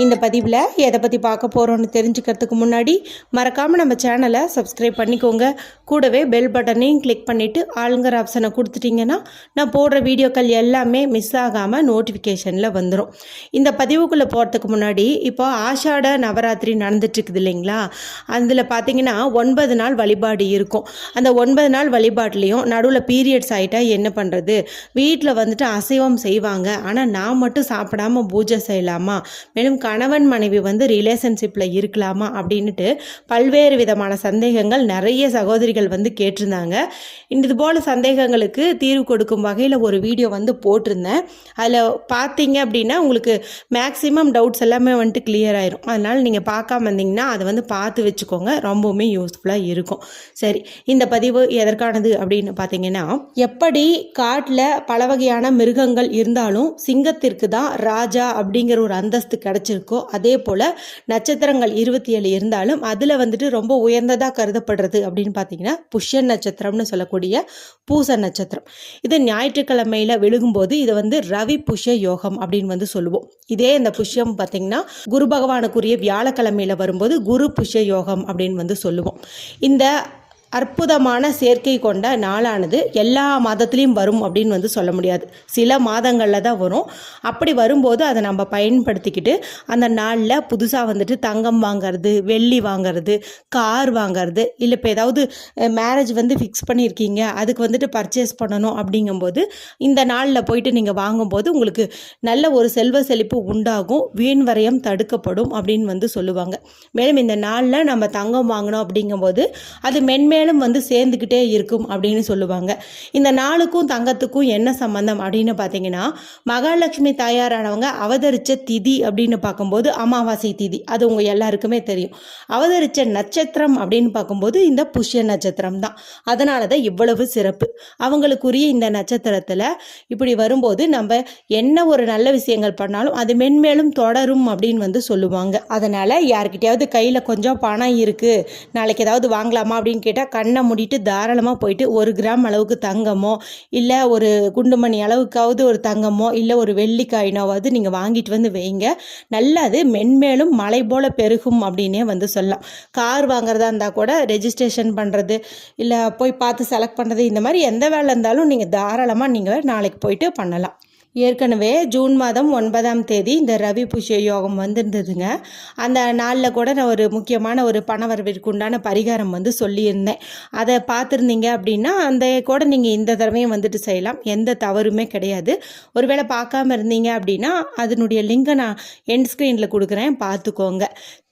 இந்த பதிவில் எதை பற்றி பார்க்க போகிறோன்னு தெரிஞ்சுக்கிறதுக்கு முன்னாடி மறக்காமல் நம்ம சேனலை சப்ஸ்கிரைப் பண்ணிக்கோங்க. கூடவே பெல் பட்டனையும் கிளிக் பண்ணிவிட்டு ஆளுங்கிற ஆப்ஷனை கொடுத்துட்டிங்கன்னா நான் போடுற வீடியோக்கள் எல்லாமே மிஸ் ஆகாமல் நோட்டிஃபிகேஷனில் வந்துடும் இந்த பதிவுக்குள்ளே போகிறதுக்கு முன்னாடி இப்போ ஆஷாட நவராத்திரி நடந்துட்டுருக்குது இல்லைங்களா? அதில் பார்த்தீங்கன்னா ஒன்பது நாள் வழிபாடு இருக்கும். அந்த ஒன்பது நாள் வழிபாட்லேயும் நடுவில் பீரியட்ஸ் ஆகிட்டா என்ன பண்ணுறது வீட்டில் வந்துட்டு அசைவம் செய்வாங்க. ஆனால் நான் மட்டும் சாப்பிடாம பூஜை செய்யலாமா? மேலும் கணவன் மனைவி வந்து ரிலேஷன்ஷிப்பில் இருக்கலாமா அப்படின்ட்டு பல்வேறு விதமான சந்தேகங்கள் நிறைய சகோதரிகள் வந்து கேட்டிருந்தாங்க. இது போல் சந்தேகங்களுக்கு தீர்வு கொடுக்கும் வகையில் ஒரு வீடியோ வந்து போட்டிருந்தேன். அதில் பார்த்தீங்க அப்படின்னா உங்களுக்கு மேக்ஸிமம் டவுட்ஸ் எல்லாமே வந்துட்டு கிளியர் ஆயிரும். அதனால் நீங்கள் பார்க்காம இருந்தீங்கன்னா அதை வந்து பார்த்து வச்சுக்கோங்க. ரொம்பவுமே யூஸ்ஃபுல்லாக இருக்கும். சரி இந்த பதிவு எதற்கானது அப்படின்னு பார்த்தீங்கன்னா எப்படி காட்டில் பல வகையான மிருகங்கள் இருந்தாலும் சிங்கத்திற்கு தான் ராஜா அப்படிங்கிற ஒரு அந்தஸ்து கிடச்சி அமைஞ்சிருக்கோ அதே போல் நட்சத்திரங்கள் இருபத்தி ஏழு இருந்தாலும் அதில் வந்துட்டு ரொம்ப உயர்ந்ததாக கருதப்படுறது அப்படின்னு பார்த்தீங்கன்னா புஷ்ய நட்சத்திரம்னு சொல்லக்கூடிய பூச நட்சத்திரம். இது ஞாயிற்றுக்கிழமையில் விழுகும்போது இதை வந்து ரவி புஷ்ய யோகம் அப்படின்னு வந்து சொல்லுவோம். இதே இந்த புஷ்யம் பார்த்தீங்கன்னா குரு பகவானுக்குரிய வியாழக்கிழமையில் வரும்போது குரு புஷ்ய யோகம் அப்படின்னு வந்து சொல்லுவோம். இந்த அற்புதமான சேர்க்கை கொண்ட நாளானது எல்லா மாதத்துலேயும் வரும் அப்படின்னு வந்து சொல்ல முடியாது. சில மாதங்களில் தான் வரும். அப்படி வரும்போது அதை நம்ம பயன்படுத்திக்கிட்டு அந்த நாளில் புதுசாக வந்துட்டு தங்கம் வாங்கிறது வெள்ளி வாங்கிறது கார் வாங்கிறது இல்லை இப்போ ஏதாவது மேரேஜ் வந்து ஃபிக்ஸ் பண்ணியிருக்கீங்க அதுக்கு வந்துட்டு பர்ச்சேஸ் பண்ணணும் அப்படிங்கும்போது இந்த நாளில் போயிட்டு நீங்கள் வாங்கும்போது உங்களுக்கு நல்ல ஒரு செல்வ செழிப்பு உண்டாகும். வீண் வரையம் தடுக்கப்படும் அப்படின்னு வந்து சொல்லுவாங்க. மேலும் இந்த நாளில் நம்ம தங்கம் வாங்கணும் அப்படிங்கும்போது அது மென்மே மேலும் வந்து சேர்ந்துக்கிட்டே இருக்கும் அப்படின்னு சொல்லுவாங்க. இந்த நாளுக்கும் தங்கத்துக்கும் என்ன சம்பந்தம் அப்படின்னு பார்த்தீங்கன்னா மகாலட்சுமி தாயாரானவங்க அவதரித்த திதி அப்படின்னு பார்க்கும்போது அமாவாசை திதி. அது உங்கள் எல்லாருக்குமே தெரியும். அவதரித்த நட்சத்திரம் அப்படின்னு பார்க்கும்போது இந்த புஷ்ய நட்சத்திரம் தான். அதனால தான் இவ்வளவு சிறப்பு. அவங்களுக்குரிய இந்த நட்சத்திரத்தில் இப்படி வரும்போது நம்ம என்ன ஒரு நல்ல விஷயங்கள் பண்ணாலும் அது மென்மேலும் தொடரும் அப்படின்னு வந்து சொல்லுவாங்க. அதனால் யார்கிட்டயாவது கையில் கொஞ்சம் பணம் இருக்குது நாளைக்கு ஏதாவது வாங்கலாமா அப்படின்னு கேட்டால் கண்ணை மூடிட்டு தாராளமாக போயிட்டு ஒரு கிராம் அளவுக்கு தங்கமோ இல்லை ஒரு குண்டுமணி அளவுக்காவது ஒரு தங்கமோ இல்லை ஒரு வெள்ளிக்காயினாவது நீங்கள் வாங்கிட்டு வந்து வைங்க. நல்லா அது மென்மேலும் மலை போல் பெருகும் அப்படின்னே வந்து சொல்லலாம். கார் வாங்குறதா இருந்தால் கூட ரெஜிஸ்ட்ரேஷன் பண்ணுறது இல்லை போய் பார்த்து செலக்ட் பண்ணுறது இந்த மாதிரி எந்த வேலை இருந்தாலும் நீங்கள் தாராளமாக நீங்கள் நாளைக்கு போயிட்டு பண்ணலாம். ஏற்கனவே ஜூன் மாதம் ஒன்பதாம் தேதி இந்த ரவி புஷ்ய யோகம் வந்திருந்ததுங்க. அந்த நாளில் கூட நான் ஒரு முக்கியமான ஒரு பணவரவிற்கு உண்டான பரிகாரம் வந்து சொல்லியிருந்தேன். அதை பார்த்துருந்தீங்க அப்படின்னா அந்த கூட நீங்கள் இந்த தடவையும் வந்துட்டு செய்யலாம். எந்த தவறுமே கிடையாது. ஒருவேளை பார்க்காம இருந்தீங்க அப்படின்னா அதனுடைய லிங்கை நான் எண்ட் ஸ்க்ரீனில் கொடுக்குறேன். பார்த்துக்கோங்க.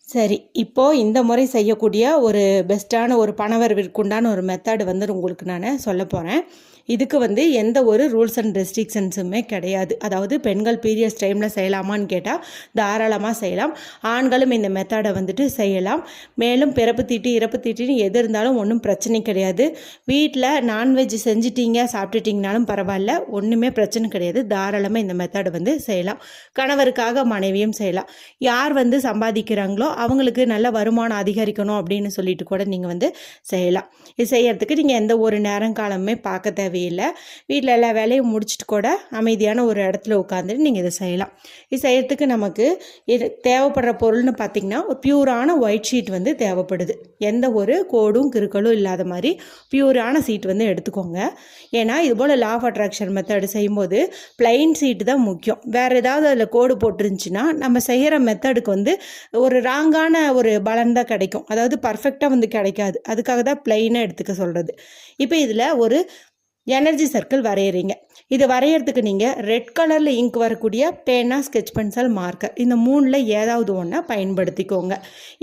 சரி இப்போது இந்த முறை செய்யக்கூடிய ஒரு பெஸ்ட்டான ஒரு பணவரவிற்குண்டான ஒரு மெத்தடு வந்து உங்களுக்கு நான் சொல்ல போகிறேன் இதுக்கு வந்து எந்த ஒரு ரூல்ஸ் அண்ட் ரெஸ்ட்ரிக்ஷன்ஸுமே கிடையாது. அதாவது பெண்கள் பீரியட்ஸ் டைமில் செய்யலாமான்னு கேட்டால் தாராளமாக செய்யலாம். ஆண்களும் இந்த மெத்தடை வந்துட்டு செய்யலாம். மேலும் பிறப்பு தீட்டு இறப்பு தீட்டுன்னு எது இருந்தாலும் ஒன்றும் பிரச்சனை கிடையாது. வீட்டில் நான்வெஜ் செஞ்சிட்டீங்க சாப்பிட்டுட்டிங்கனாலும் பரவாயில்ல. ஒன்றுமே பிரச்சனை கிடையாது. தாராளமாக இந்த மெத்தடை வந்து செய்யலாம். கணவருக்காக மனைவியும் செய்யலாம். யார் வந்து சம்பாதிக்கிறாங்களோ அவங்களுக்கு நல்ல வருமானம் அதிகரிக்கணும் அப்படின்னு சொல்லிட்டு கூட நீங்கள் வந்து செய்யலாம். இது செய்யறதுக்கு நீங்கள் எந்த ஒரு நேரம் காலமே பார்க்க தேவையில்லை. வீட்டில் எல்லா வேலையும் முடிச்சுட்டு கூட அமைதியான ஒரு இடத்துல உட்காந்துட்டு நீங்கள் இதை செய்யலாம். இது செய்யறதுக்கு நமக்கு இது தேவைப்படுற பொருள்னு பார்த்திங்கன்னா ஒரு பியூரான ஒயிட் ஷீட் வந்து தேவைப்படுது. எந்த ஒரு கோடும் கிருக்களும் இல்லாத மாதிரி பியூரான சீட் வந்து எடுத்துக்கோங்க. ஏன்னா இது போல் லா ஆஃப் அட்ராக்ஷன் மெத்தடு செய்யும்போது பிளைன் சீட்டு தான் முக்கியம். வேறு ஏதாவது அதில் கோடு போட்டுருந்துச்சுன்னா நம்ம செய்கிற மெத்தடுக்கு வந்து ஒரு ராங்கான ஒரு பலன் தான் கிடைக்கும். அதாவது பர்ஃபெக்டாக வந்து கிடைக்காது. அதுக்காக தான் பிளைனாக எடுத்துக்க சொல்கிறது இப்போ இதில் ஒரு எனர்ஜி சர்க்கிள் வரைகிறீங்க இது வரைகிறதுக்கு நீங்கள் ரெட் கலரில் இங்க் வரக்கூடிய பேனா ஸ்கெச் பென்சில் மார்க்கர் இந்த மூணில் ஏதாவது ஒன்றை பயன்படுத்திக்கோங்க.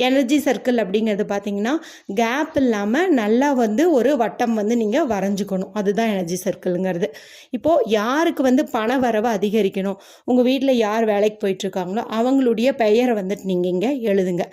எனர்ஜி சர்க்கிள் அப்படிங்கிறது பார்த்தீங்கன்னா கேப் இல்லாமல் நல்லா வந்து ஒரு வட்டம் வந்து நீங்கள் வரைஞ்சிக்கணும். அதுதான் எனர்ஜி சர்க்கிளுங்கிறது இப்போது யாருக்கு வந்து பண வரவை அதிகரிக்கணும்? உங்கள் வீட்டில் யார் வேலைக்கு போயிட்டுருக்காங்களோ அவங்களுடைய பெயரை வந்துட்டு நீங்கள் இங்கே எழுதுங்க.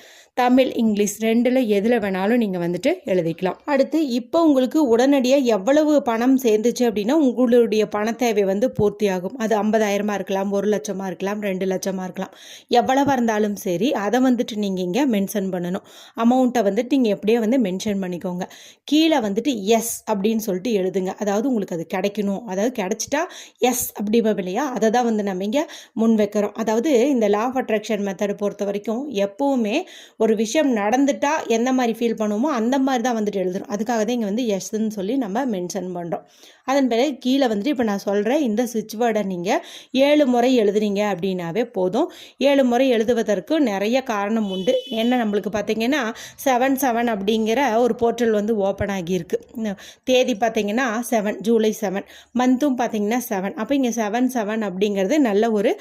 தமிழ் இங்கிலீஷ் ரெண்டில் எதில் வேணாலும் நீங்கள் வந்துட்டு எழுதிக்கலாம். அடுத்து இப்போ உங்களுக்கு உடனடியாக எவ்வளவு பணம் சேர்ந்துச்சு அப்படின்னா உங்களுடைய பணத்தை தேவை வந்து பூர்த்தியாகும். அது ஐம்பதாயிரமாக இருக்கலாம் ஒரு லட்சமாக இருக்கலாம் ரெண்டு லட்சமாக இருக்கலாம். எவ்வளவாக இருந்தாலும் சரி அதை வந்துட்டு நீங்கள் இங்கே மென்ஷன் பண்ணணும். அமௌண்ட்டை வந்துட்டு நீங்கள் எப்படியே வந்து மென்ஷன் பண்ணிக்கோங்க. கீழே வந்துட்டு எஸ் அப்படின்னு சொல்லிட்டு எழுதுங்க. அதாவது உங்களுக்கு அது கிடைக்கணும். அதாவது கிடைச்சிட்டா எஸ் அப்படிப்போம் இல்லையா? அதை தான் வந்து நம்ம இங்கே முன் வைக்கிறோம். அதாவது இந்த லா ஆஃப் அட்ராக்ஷன் மெத்தடை பொறுத்த வரைக்கும் எப்போவுமே ஒரு விஷயம் நடந்துட்டா எந்த மாதிரி ஃபீல் பண்ணுவோமோ அந்த மாதிரி தான் வந்துட்டு எழுதுறோம் அதுக்காக தான் இங்கே வந்து எஸ்ன்னு சொல்லி நம்ம மென்ஷன் பண்ணுறோம் அதன் பிறகு கீழே வந்துட்டு இப்போ நான் சொல்கிறேன் இந்த சுவிட்ச் வேர்டை நீங்கள் ஏழு முறை எழுதுனீங்க அப்படின்னாவே போதும். ஏழு முறை எழுதுவதற்கு நிறைய காரணம் உண்டு. என்ன நம்மளுக்கு பார்த்தீங்கன்னா செவன் செவன் அப்படிங்கிற ஒரு போர்ட்டல் வந்து ஓப்பன் ஆகியிருக்கு. இந்த தேதி பார்த்தீங்கன்னா செவன் ஜூலை செவன் மந்த்தும் பார்த்தீங்கன்னா செவன் அப்போ இங்கே செவன் செவன் அப்படிங்கிறது நல்ல ஒரு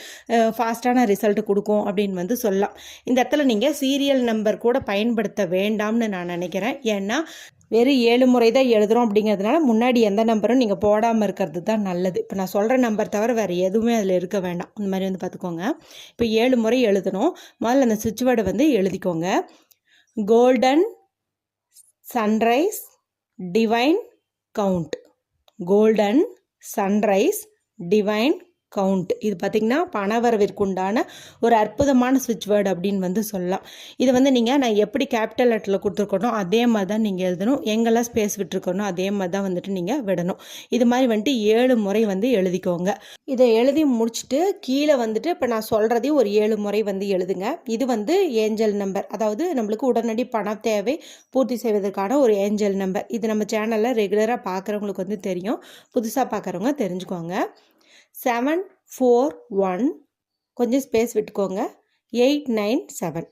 ஃபாஸ்ட்டான ரிசல்ட் கொடுக்கும் அப்படின்னு வந்து சொல்லலாம். இந்த இடத்துல நீங்கள் சீரியல் நம்பர் கூட பயன்படுத்த வேண்டாம்னு நான் நினைக்கிறேன். ஏன்னா வெறும் ஏழு முறை தான் எழுதுகிறோம் அப்படிங்கிறதுனால முன்னாடி எந்த நம்பரும் நீங்கள் போடாமல் இருக்கிறது தான் நல்லது. இப்போ நான் சொல்கிற நம்பர் தவிர வேறு எதுவுமே அதில் இருக்க வேண்டாம். இந்த மாதிரி வந்து பார்த்துக்கோங்க. இப்போ ஏழு முறை எழுதணும். முதல்ல அந்த சுவிட்ச் வேர்டை வந்து எழுதிக்கோங்க. Golden sunrise divine count golden sunrise divine count இது பார்த்திங்கன்னா பணவரவிற்குண்டான ஒரு அற்புதமான சுவிட்ச் வேர்டு அப்படின்னு வந்து சொல்லலாம். இது வந்து நீங்கள் நான் எப்படி கேபிட்டல் லெட்டரில் கொடுத்துருக்கணும் அதே மாதிரி தான் நீங்கள் எழுதணும். எங்கெல்லாம் ஸ்பேஸ் விட்டுருக்கணும் அதே மாதிரி தான் வந்துட்டு நீங்கள் விடணும். இது மாதிரி வந்துட்டு ஏழு முறை வந்து எழுதிக்கோங்க. இதை எழுதி முடிச்சுட்டு கீழே வந்துட்டு இப்போ நான் சொல்கிறதையும் ஒரு ஏழு முறை வந்து எழுதுங்க. இது வந்து ஏஞ்சல் நம்பர் அதாவது நம்மளுக்கு உடனடி பண தேவை பூர்த்தி செய்வதற்கான ஒரு ஏஞ்சல் நம்பர் இது நம்ம சேனலில் ரெகுலராக பார்க்குறவங்களுக்கு வந்து தெரியும். புதுசாக பார்க்குறவங்க தெரிஞ்சுக்கோங்க. செவன் ஃபோர் ஒன் கொஞ்சம் ஸ்பேஸ் விட்டுக்கோங்க. Eight nine seven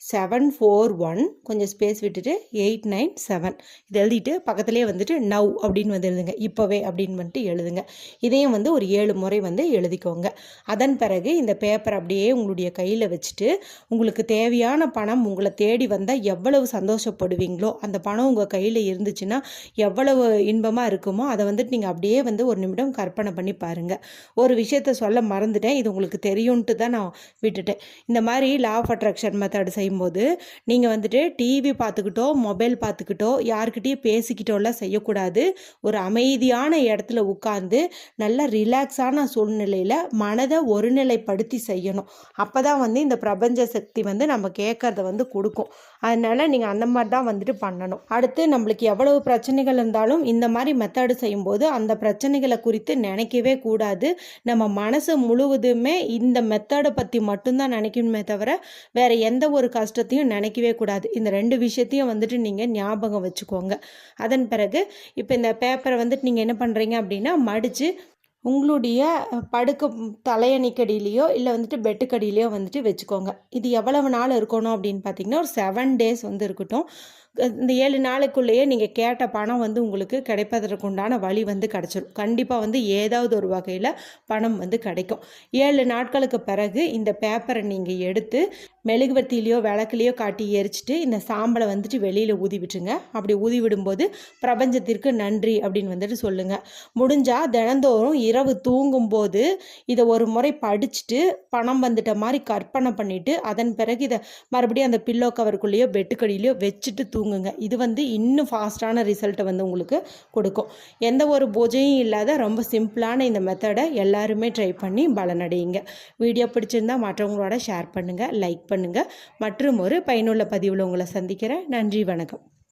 seven four one கொஞ்சம் ஸ்பேஸ் விட்டுட்டு எயிட் நைன் செவன் இது எழுதிட்டு பக்கத்துலேயே வந்துட்டு நவ் அப்படின்னு வந்து எழுதுங்க. இப்போவே அப்படின்னு வந்துட்டு எழுதுங்க. இதையும் வந்து ஒரு ஏழு முறை வந்து எழுதிக்கோங்க. அதன் பிறகு இந்த பேப்பர் அப்படியே உங்களுடைய கையில் வச்சுட்டு உங்களுக்கு தேவையான பணம் உங்களை தேடி வந்தால் எவ்வளவு சந்தோஷப்படுவீங்களோ அந்த பணம் உங்கள் கையில் இருந்துச்சுன்னா எவ்வளவு இன்பமாக இருக்குமோ அதை வந்துட்டு நீங்கள் அப்படியே வந்து ஒரு நிமிடம் கற்பனை பண்ணி பாருங்கள் ஒரு விஷயத்த சொல்ல மறந்துட்டேன். இது உங்களுக்கு தெரியும்ன்ட்டு தான் நான் விட்டுட்டேன். இந்த மாதிரி லா ஆஃப் அட்ராக்ஷன் மெத்தட் செய்ய செய்யும்போது நீங்கள் வந்துட்டு டிவி பார்த்துக்கிட்டோ மொபைல் பார்த்துக்கிட்டோ யாருக்கிட்டேயும் பேசிக்கிட்டோலாம் செய்யக்கூடாது. ஒரு அமைதியான இடத்துல உட்காந்து நல்ல ரிலாக்ஸான சூழ்நிலையில் மனதை ஒருநிலைப்படுத்தி செய்யணும். அப்போ தான் வந்து இந்த பிரபஞ்ச சக்தி வந்து நம்ம கேட்குறத வந்து கொடுக்கும். அதனால் நீங்கள் அந்த மாதிரி தான் வந்துட்டு பண்ணணும். அடுத்து நம்மளுக்கு எவ்வளவு பிரச்சனைகள் இருந்தாலும் இந்த மாதிரி மெத்தடு செய்யும்போது அந்த பிரச்சனைகளை குறித்து நினைக்கவே கூடாது. நம்ம மனசு முழுவதுமே இந்த மெத்தடை பற்றி மட்டும்தான் நினைக்கணுமே தவிர வேறு எந்த ஒரு கஷ்டத்தையும் நினைக்கவே கூடாது. இந்த ரெண்டு விஷயத்தையும் வந்துட்டு நீங்கள் ஞாபகம் வச்சுக்கோங்க. அதன் பிறகு இப்போ இந்த பேப்பரை வந்துட்டு நீங்கள் என்ன பண்ணுறீங்க அப்படின்னா மடித்து உங்களுடைய படுக்க தலையணிக்கடியிலையோ இல்லை வந்துட்டு பெட்டுக்கடியிலையோ வந்துட்டு வச்சுக்கோங்க. இது எவ்வளவு நாள் இருக்கணும் அப்படின்னு பார்த்தீங்கன்னா ஒரு செவன் டேஸ் வந்து இருக்கட்டும். இந்த ஏழு நாளுக்குள்ளேயே நீங்கள் கேட்ட பணம் வந்து உங்களுக்கு கிடைப்பதற்குண்டான வழி வந்து கிடச்சிரும். கண்டிப்பாக வந்து ஏதாவது ஒரு வகையில் பணம் வந்து கிடைக்கும். ஏழு நாட்களுக்கு பிறகு இந்த பேப்பரை நீங்கள் எடுத்து மெழுகுவர்த்திலையோ விளக்குலையோ காட்டி எரிச்சிட்டு இந்த சாம்பலை வந்துட்டு வெளியில் ஊதி விட்டுருங்க. அப்படி ஊதி விடும்போது பிரபஞ்சத்திற்கு நன்றி அப்படின்னு வந்துட்டு சொல்லுங்கள் முடிஞ்சால் தினந்தோறும் இரவு தூங்கும்போது இதை ஒரு முறை படிச்சுட்டு பணம் வந்துட்ட மாதிரி கற்பனை பண்ணிவிட்டு அதன் பிறகு இதை மறுபடியும் அந்த பில்லோ கவருக்குள்ளேயோ பெட்டுக்கடியிலையோ வச்சுட்டு தூங்குங்க இது வந்து இன்னும் ஃபாஸ்ட்டான ரிசல்ட்டை வந்து உங்களுக்கு கொடுக்கும். எந்த ஒரு பூஜையும் இல்லாத ரொம்ப சிம்பிளான இந்த மெத்தடை எல்லாருமே ட்ரை பண்ணி பலனடையுங்க வீடியோ பிடிச்சிருந்தா மற்றவங்களோட ஷேர் பண்ணுங்கள் லைக் பண்ணுங்கள் மற்றும் ஒரு பயனுள்ள பதிவில் உங்களை சந்திக்கிறேன். நன்றி வணக்கம்.